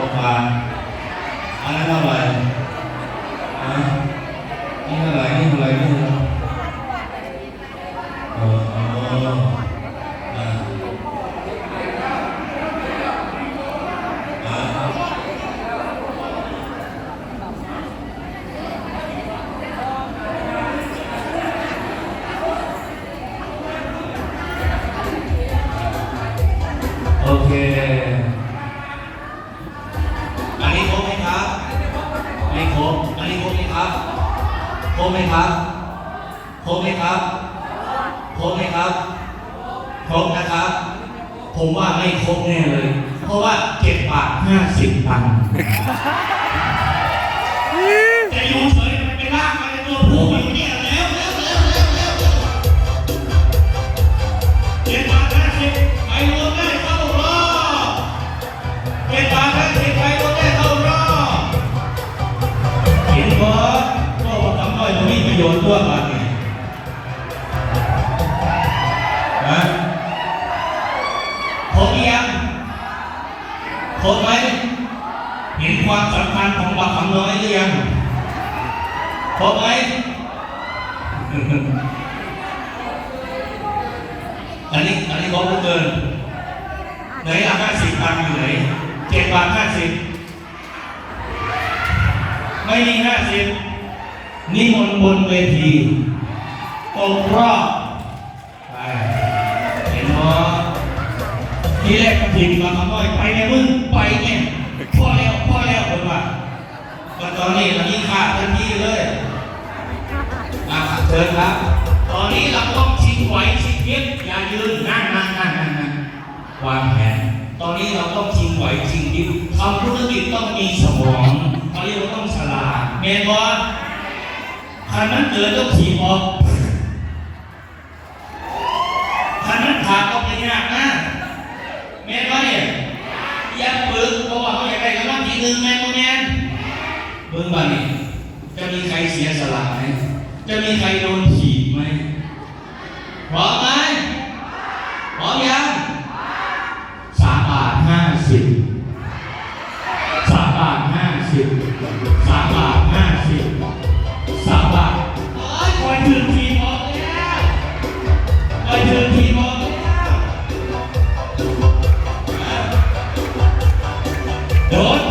อันนั้นเท่าไร่อะนี่เท่าไรนี่เท่าไรนี่เท่าไรอ๋ออะอะโอเค บอันนี้ครบไหมครับครบไหมครับครบไหมครับครบไหมครับครบนะครับ ผมว่าไม่ครบแน่เลย เพราะว่าเจ็ดบาทห้าสิบตังค์จะอยู่เฉยมันไปลาก โยนตัวบาดนี่ฮะผมยังผมไหมเห็นความสำคัญของบักคำน้อยหรือยังผมไหมอันนี้อันนี้เขาเกินไหนอะห้าสิบตังค์อยู่ไหนเจ็ดบาทห้าสิบไม่มีห้าสิบ นิมนต์บนเวทีตกรอบไปเห็นไหมทีแรกก็พิมพ์มาคำว่าไปเนี่ยมึงไปเนี่ยพ่อแล้วพ่อแล้วคนว่าก็ตอนนี้เรายิ่งขาดทันทีเลยมาครับเชิญครับ ตอนนี้เราต้องชิงไหวชิงเย็บอย่ายืนนั่งนั่งนั่งนั่งนั่งวางแผนตอนนี้เราต้องชิงไหวชิงเย็บทำธุรกิจต้องมีสมองเขาเรียกว่าต้องฉลาดเมนบอล คันนั้นเกิดต้องถีบออกคันนั้นขาดก็ไปยากนะเมนบอลเนี่ยยับปึกเพราะว่าเขาอยากได้รางวัลที่หนึ่งแมนโมแมนเบิ่งบ้านี่จะมีใครเสียสละไหมจะมีใครโดนถีบไหมพร้อมไหมพร้อมยังสามบาทห้าสิบสามบาทห้าสิบ ถึงทีมออกแล้วคอยถึงทีมออกแล้วโดน